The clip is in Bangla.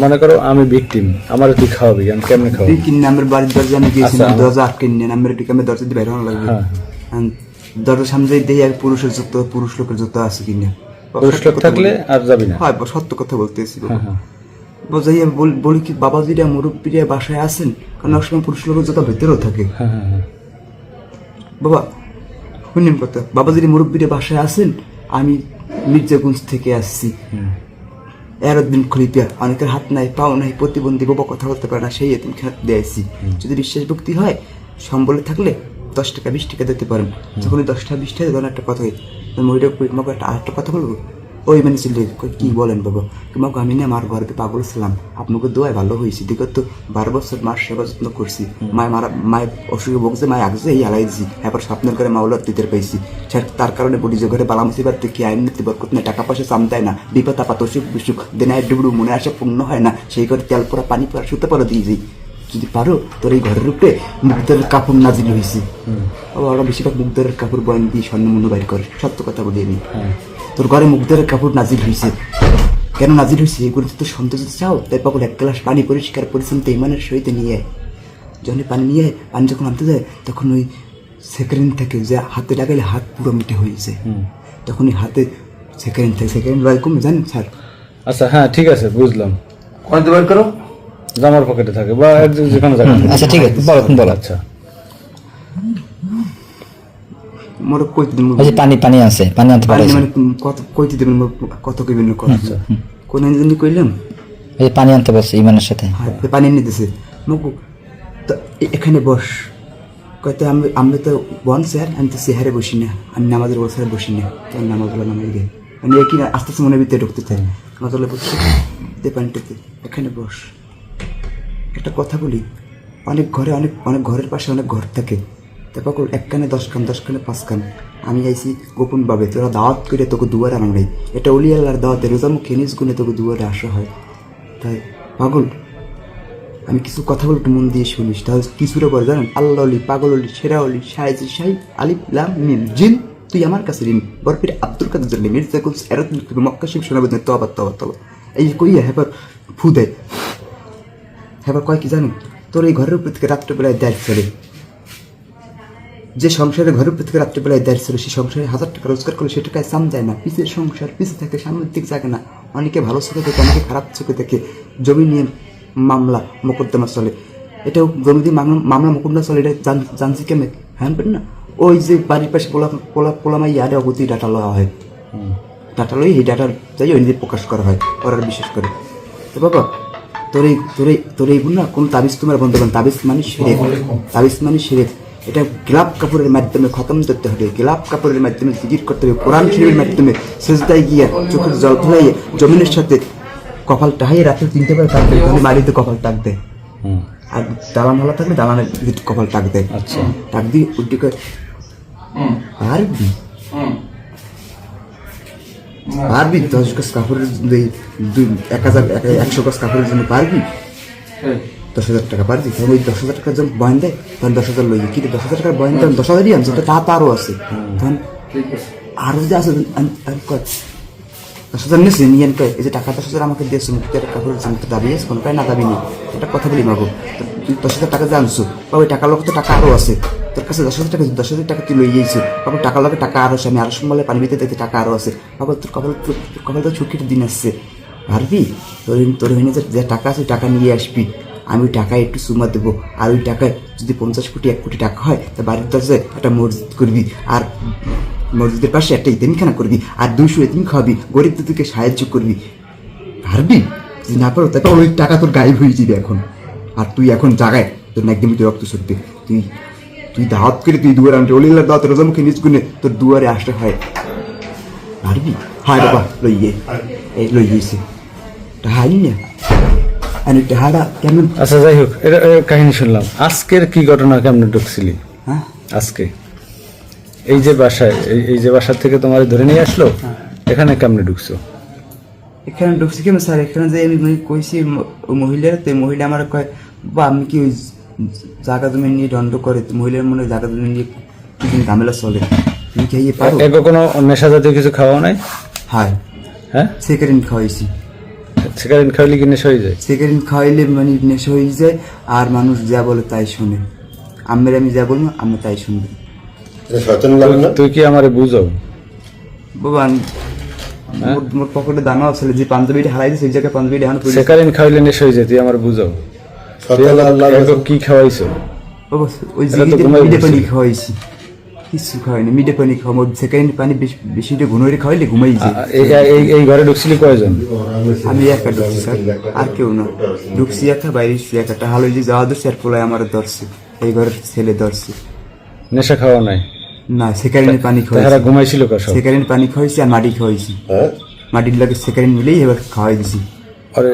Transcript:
মনে করো আমি ভিকটিম আমার তুই খাওয়াবি আমি কেমনে খাওয়াবি? কিনে আমার বাড়ির দরজা আমি গিয়েছিলাম আচ্ছা। দরজা আটকে নিয়ে আমার এদিকে আমি দরজা দিয়ে বের হওয়া লাগবে। হ্যাঁ। দরজার সামনে দেখি আর পুরুষের জুতো পুরুষ লোকের জুতো আছে কিনা। পুরুষ লোক থাকলে আর যাবি না। হয় সত্য কথা বলতেছি। হ্যাঁ হ্যাঁ। আমি বলি কি বাবাজিরা মুরব্বীরা বাসায় আছেন? কারণ অনেক সময় পুরুষ লোকের জুতো ভেতরেও থাকে। হ্যাঁ হ্যাঁ হ্যাঁ। বাবা শুনিম কথা বাবাজির মুরব্বীরা বাসায় আছেন? আমি মির্জাগঞ্জ থেকে আসছি। হুম। এরদিন খলিপিয়া অনেকের হাত নাই পাও নাই প্রতিবন্ধী বাবা কথা বলতে পারে না সেই এতিম খেলা দিয়েছি যদি বিশ্বাস ভক্তি হয় সম্বলে থাকলে দশ টাকা বিশ টাকা দিতে পারেন। যখন দশটা দশ টাকা বিশ টাকা তখন একটা কথা হয় মহিলা একটা আরেকটা কথা বলব? ওই মানে ছিল কি বলেন বাবা? তোমাকে আমি না আমার ঘরে পাগল ছিলাম। আপনাকে দোয়ায় ভালো হয়েছি দেখো তো বারো বছর মার সেবা যত্ন করছি মায় মারা মায়ের অসুখে বকছে মায় আগছে এই হালাই দিছি। এবার স্বপ্নের ঘরে মাওলার দিতে পাইছি। তার কারণে বলি যে ঘরে বালা মুসিবার থেকে আইন নিতে বরকত না টাকা পয়সা চামতায় না। বিপদ আপাত অসুখ বিসুখ দেনায় ডুবড়ু মনে আসে পূর্ণ হয় না। সেই ঘরে তেল পোড়া পানি পোড়া শুতে পারো দিয়ে যাই যদি পারো তোর এই ঘরের উপরে মুগ্ধের কাপড় নাজিল হয়েছে ওরা বেশিরভাগ মুগ্ধের কাপড় বয়ান দিয়ে স্বর্ণ মূল্য বাইর করে সত্য কথা বলি আমি তোর ঘরে মুগ্ধের কাপড় নাজির হয়েছে কেন নাজির হয়েছে এগুলো তো সন্তোষ চাও? তাই পাগল এক গ্লাস পানি পরিষ্কার পরিচ্ছন্ন ইমানের সহিত নিয়ে আয়। যখন পানি নিয়ে আয়, পানি যখন আনতে যায় তখন ওই সেকেন্ড থেকে যে হাতে লাগাইলে হাত পুরো মিটে হয়েছে হুম। তখন ওই হাতে সেকেন্ড থেকে সেকেন্ড বার কমে জানেন স্যার? আচ্ছা হ্যাঁ ঠিক আছে বুঝলাম। কোন বার করো? জামার পকেটে থাকে বা যেখানে থাকে। আচ্ছা ঠিক আছে বলো বলো। আচ্ছা। মোর কইতে দেবেন ওই যে পানি পানি আছে পানি আনতে পারে মানে কত কইতে দেবেন মোর কত কইবেন কত? কোন জানি কইলাম? ওই যে পানি আনতে বলছে ইমানের সাথে। হাত দিয়ে পানি এনে দিছে। তো এখানে বস। কয়তো আমি আমি তো বন স্যার আমি তো চেহারে বসি না। আমি নামাজের বসারে বসি না। তাই নামাজ বলা নামাজ মানে কি না আস্তে আস্তে মনে ভিতরে ঢুকতে চাই। নামাজ বলে বসছি দে পানিটাতে এখানে বস। একটা কথা বলি। অনেক ঘরে অনেক অনেক ঘরের পাশে অনেক ঘর থাকে। তারপর এক কানে দশ কান দশ কানে পাঁচ কান আমি আইছি গোপন ভাবে তোরা দাওয়াত করে তোকে দুয়ারে নাই এটা অলি আল্লাহর দাওয়াতে, রোজা মুখ খেনিস গুনে তোকে দুয়ারে আসা হয়। তাই, পাগল, আমি কিছু কথা বলতে মন দিয়ে শুনিস। তাহলে কিছুটা পরে জানেন, আল্লাহ অলি, পাগল অলি, সেরা অলি সাইজি সাই, আলিফ, লাম, মিম, জিন, তুই আমার কাছে ঋণ। বরফির আব্দুল কাদের জন্য মির্জা কুলস, এরত মক্কা শিব শোনাবেন তবা তবা তবা এই যে কইয়া, হেবার ফু দেয় হেবার কয় কি জানেন? তোর এই ঘরের উপর থেকে রাত্রেবেলায় দেয় ছেড়ে যে সংসারে ঘরের উপর থেকে রাত্রেবেলায় দেয় ছিল সেই সংসারে হাজার টাকা রোজগার করলে সে টাকায় সাম যায় না। পিছের সংসার পিছে থাকে সামনের দিক জাগে না। অনেকে ভালো চোখে দেখে অনেকে খারাপ চোখে দেখে। জমি নিয়ে মামলা মোকদ্দমা চলে। এটাও জমি দিয়ে মামলা মোকদ্দমা চলে এটা জান- জানছি কেমন? হ্যাঁ পেন না। ওই যে বাড়ির পাশে পোলা পোলা পোলামাই ইয়ারে অগতি ডাটা লওয়া হয়। ডাটা লই এই ডাটা যাই ওই নিজে প্রকাশ করা হয় করার বিশেষ করে। তো বাবা তোর এই তোর এই তোর এই না কোন তাবিজ তোমার বন্ধ করেন তাবিজ মানে সেরে। তাবিজ মানে সেরে। এটা গোলাপ কাপড়ের মাধ্যমে খতম করতে হবে। গোলাপ কাপড়ের মাধ্যমে জিকির করতে হবে। কোরআন শরীফের মাধ্যমে সেজদায় গিয়ে চোখের জল ফেলাইয়ে জমিনের সাথে কপাল টাহাইয়ে রাতে তিনটে বার টাক দেয় মাটিতে কপাল টাক দেয়। আর দালান হলা থাকলে দালানের কপাল টাক দেয়। আচ্ছা। টাক দিয়ে উল্টি করে পারবি? পারবি? দশ গজ কাপড়ের দুই দুই এক হাজার একশো গজ কাপড়ের জন্য পারবি? দশ হাজার টাকা পারবি তখন ওই দশ হাজার টাকা যখন বয়ন দেয় তখন দশ হাজার লই কিন্তু দশ হাজার টাকার বয়ন তখন দশ হাজারই আনছে তো তা তো আরও আছে তখন আরও যদি আছে দশ হাজার নিয়েছি নিয়ে কয় এই যে টাকা দশ হাজার আমাকে দিয়েছে মুক্তি কাপড়ের জন্য জানতে দাবি আছে কোনো না দাবি নেই একটা কথা বলি মাগো তুই দশ হাজার টাকা যে আনছো বা ওই টাকার লোক তো টাকা আরও আছে তোর কাছে দশ হাজার টাকা দশ হাজার টাকা তুই লই গিয়েছো বাবা টাকার লোকে টাকা আরও আছে আমি আরও সম্বলে পানি ভিতরে দেখতে টাকা আরও আছে বাবা তোর কপাল তোর কপাল তো ছুটির দিন আসছে পারবি তোর তোর যে টাকা আছে টাকা নিয়ে আসবি আমি ওই টাকায় একটু সুমা দেবো। আর ওই টাকায় যদি পঞ্চাশ কোটি এক কোটি টাকা হয় তা বাড়ির দরজায় একটা মসজিদ করবি। আর মসজিদের পাশে একটা ইতিমখানা করবি। আর দুইশো ইতিম খাওয়াবি। গরিব দুদিকে সাহায্য করবি। পারবি? যদি না পারো তারপর ওই টাকা তোর গায়েব হয়ে যাবে এখন। আর তুই এখন জাগায় তোর না একদম তুই রক্ত সরবে তুই তুই দাওয়াত করে তুই দুয়ারে আনতে অলিল্লার দাওয়াত রোজামুখে নিজ গুনে তোর দুয়ারে আসতে হয়। পারবি হায় বাবা। লইয়ে। এই লইয়েছে তা হাই না। আমি টাহাটা কেমন আচ্ছা যাই হোক এটা কাহিনী শুনলাম। আজকের কি ঘটনা কেমনে ঢুকছিলি? হ্যাঁ। আজকে। এই যে বাসায় এই- যে বাসার থেকে তোমার ধরে নিয়ে আসলো এখানে কেমনে ঢুকছো? এখানে ঢুকছি কেমন স্যার? এখানে যে আমি কইছি মহিলার তো মহিলা আমার কয় বা আমি কি ওই জায়গা জমি নিয়ে দণ্ড করে মহিলার মনে হয় জায়গা জমি নিয়ে কিছুদিন ঝামেলা চলে। তুমি কি পারো? কোনো নেশা জাতীয় কিছু খাওয়া নাই? হায়। হ্যাঁ? সেকেন্ড খাওয়াইছি। সিগারেট খাইলে কি নেশা হয়ে যায়? সিগারেট খাওয়াইলে মানে নেশা হয়ে যায় আর মানুষ যা বলে তাই শুনে। আমের আমি যা বলব আমি তাই শুনবে। তুই কি আমারে বুঝাও? বাবা মোর মোর পকেটে দানা আছে যে পাঞ্জাবিটা হারাই দিয়েছে ওই জায়গায় পাঞ্জাবিটা হানো খাইলে নেশা হয়ে যায় তুই আমার বুঝাও। কি খাওয়াইছো? ওই জিগিতে পানি খাওয়াইছি। কিছু খাওয়াইনি মিডে পানি খাওয়া সেকেন্ড পানি বেশি ঘুনোরে খাওয়াইলে ঘুমাই যায়। এই ঘরে ঢুকছিলি কয়জন? আমি একা ঢুকছি স্যার আর কেউ না। ঢুকছি একা বাইরে এসছি একা হালো যে যাওয়া ধরছে আর পোলায় আমার ধরছে এই ঘরের ছেলে ধরছে। নেশা খাওয়া নাই? না সেকারিনের পানি তাহারা খাওয়াইছি। ঘুমাইছিল সেকারিন পানি খাওয়াইছি আর মাটি খাওয়াইছি। হ্যাঁ? মাটির লাগে সেকারিন মিলেই এবার খাওয়াই দিছি। আরে